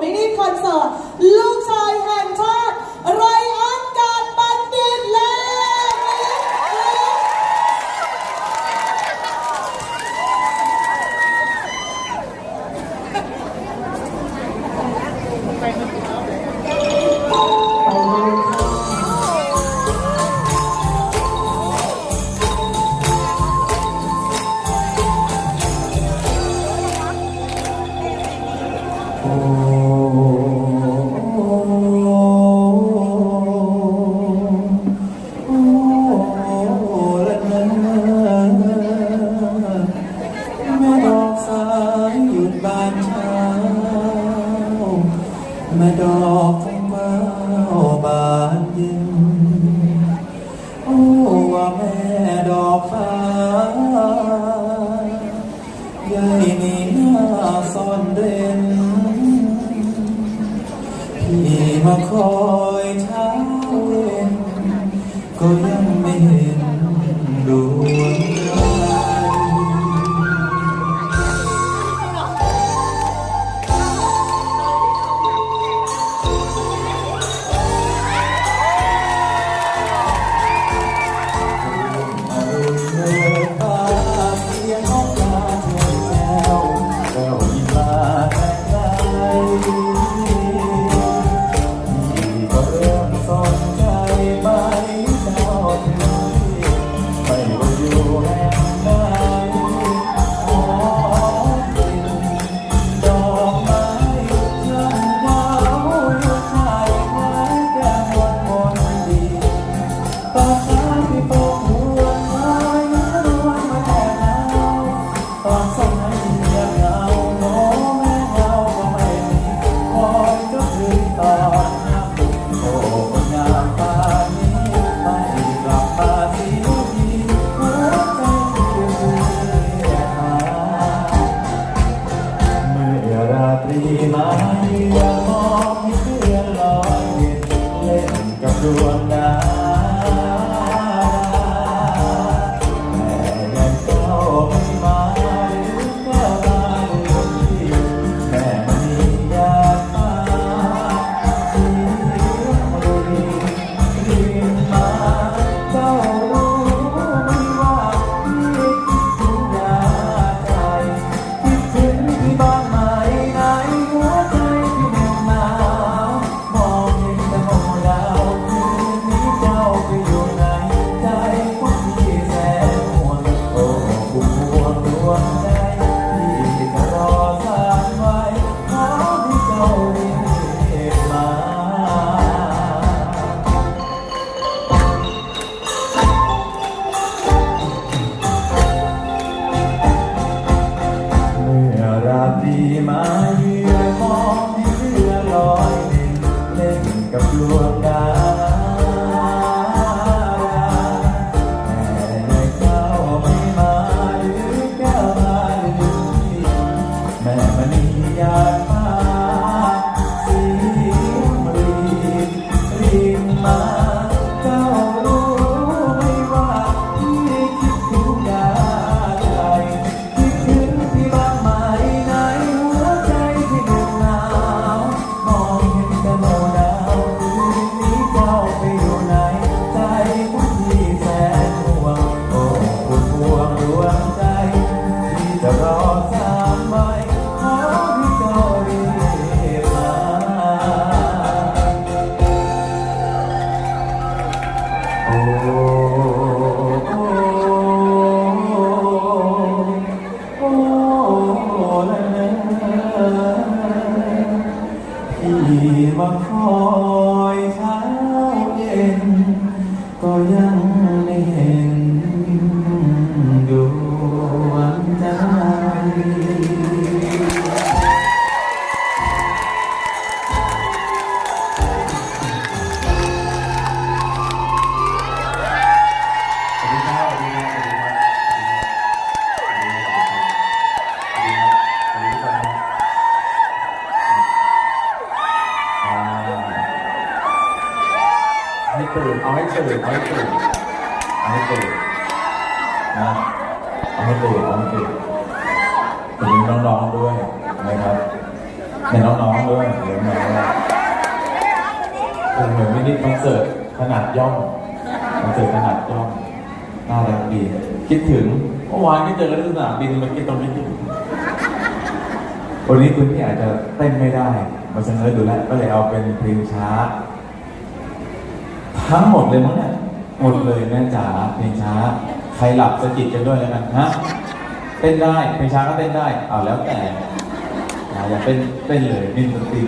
many concerns. Looks I have ดอกไม้าบานเย็น โอ้ว่าแม่ดอกฟ้ายายนี่หน้าซ่อนเด่นพี่มาคอยเช้าเย็นก็ยังไม่เห็นดวง oh one. ให้ตื่น เอาให้ตื่น เอาให้ตื่น เอาให้ตื่นนะ เอาให้ตื่น เอาให้ตื่นถึงน้องๆด้วยนะครับเห็นน้องๆด้วยเดี๋ห็นน้องเหมือนมินิคอนเสิร์ตขนาดย่อมคอนเสิร์ตขนาดย่อมน่ารักดีคิดถึงเมื่อวานที่เจอแล้วสนามบินมันคิดตรงนี้อยู่วันนี้คุณพี่อาจจะเต้นไม่ได้มาเสนอดูแลก็เลยเอาเป็นเพลงช้า ทั้งหมดเลยมั้งเนี่ยหมดเลยแม่จ๋าเพลงช้า ใครหลับสะกิดกันด้วยแล้วกันฮะเต้นได้เพลงช้าก็เต้นได้เอาแล้วแต่อ่าอยากเต้นเต้นเลยนี่ดนตรี